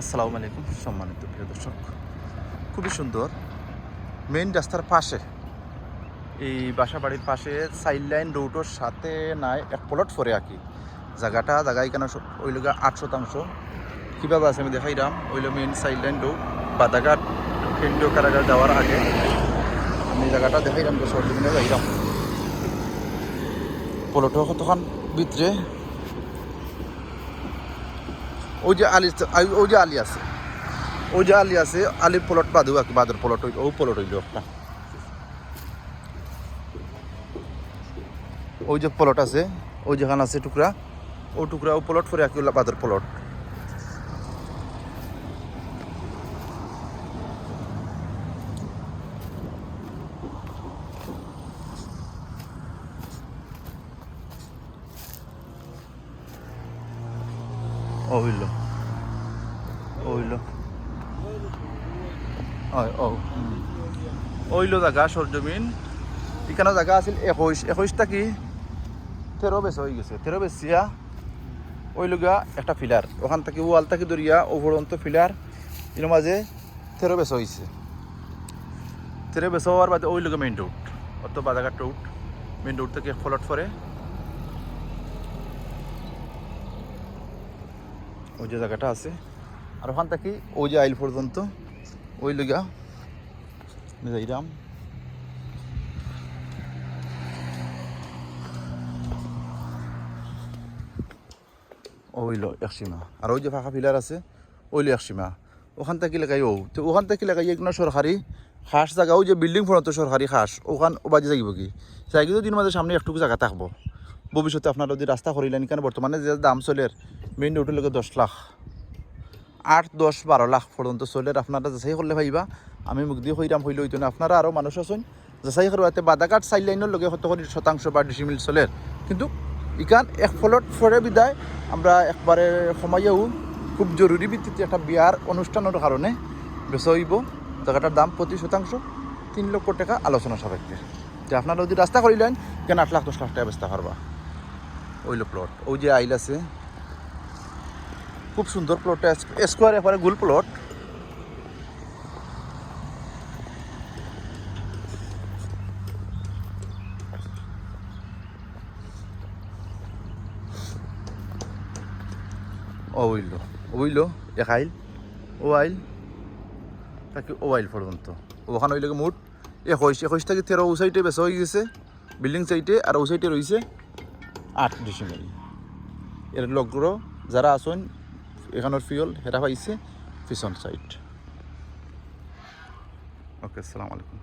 আসসালামু আলাইকুম, সম্মানিত প্রিয় দর্শক। খুবই সুন্দর মেইন রাস্তার পাশে, এই বাসা বাড়ির পাশে সাইড লাইন রোডের সাথে নাই, এক প্লট ফরে আঁকি জায়গাটা জায়গায় কেন ওই লোক আট শতাংশ। কীভাবে আছে আমি দেখাইলাম ওই লোক main side line road Badaghat কেন্দ্রীয় কারাগার যাওয়ার আগে। আমি জায়গাটা দেখাইলাম তো সরজমিনে যাইলাম প্লটও কতক্ষণ ভিতরে ওই যে আলি ওই যে আলি আছে। ওই যে আলি আছে, আলির প্লট বাঁধু আর কি বাঁধের প্লট ও প্লট হইল একটা। ওই যে প্লট আছে, ওই যেখানে আছে টুকরা ও টুকরা ও প্লট করে আর কি বাঁধের প্লট ও হইল হয় ও ওইল জায়গা সরজমিন এখানে জায়গা আছিল একুশ একুশটা কি তেরো বেশ হয়ে গেছে তেরো বেশিয়া ওই লগা একটা ফিলার ওখান থেকে ওয়াল থেকে দরিয়া ওভরন্ত ফিলার এর মাঝে তেরো বেশ হয়েছে তেরো বেশ হওয়ার বাদে ওই লগা মেইন রোড অত বাজাঘাট রোড মেইন রোড থেকে ফলট পরে ওই যে জায়গাটা আছে। আর ওখান থেকে ওই যে আইল পর্যন্ত। ওই লগা যাইরাম ওইল এক সীমা। আর ওই যে ফাঁকা ফিলার আছে ওইল এক সীমা। ওখান থেকে লাগাই ও? তো ওখান থেকে লাগাই এগুলো সরকারি খাস জায়গা। ওই যে বিল্ডিং ফোনত সরকারি খাস। ওখান বাজে যাইব কি? যাই কিন্তু দিন মাঝে সামনে একটুকু জায়গা থাকব। ভবিষ্যতে আপনারা যদি রাস্তা করিলেন, কেন বর্তমানে যে দাম চলের মেইন রোডের দশ লাখ। আট, দশ বারো লাখ পর্যন্ত চলে, আপনারা যাচাই করলে ভাইবা আমি মুখ দিয়ে হইরাম হইলে হইতো না আপনারা আরও মানুষ আছেন, যাচাই করব এতে বাদাঘাট চাইড লাইনের লগে হয়তো শতাংশ বা ডিসিমিল চলে। কিন্তু ইকান এক ফলত ফরে বিদায়। আমরা একবারে সময়ও খুব জরুরি ভিত্তিতে একটা বিয়ার অনুষ্ঠানের কারণে বেচা হইব জায়গাটার দাম প্রতি শতাংশ, তিন লক্ষ টাকা আলোচনা সাপেক্ষে। যে আপনারা যদি রাস্তা করিলেন কেন আট লাখ, দশ লাখ টাকা বেচতে পারবা ওইলো প্লট ওই যে আইল আছে খুব সুন্দর প্লটটা স্কোয়ার একবারে গোল প্লট ওইল ওইল এক আইল, ও আইল, তাকে ও আইল পর্যন্ত। ওখানে ওইলকে মোট একুশ একুশ থেকে তেরো ও সাইডে বেচা হয়ে গেছে বিল্ডিং সাইডে আর ও সাইডে রয়েছে আট ডিসেম্বর এর লগর যারা আসুন এখানের ফিউল হেরা পাইছে ফিশন সাইড ওকে আসসালামু আলাইকুম।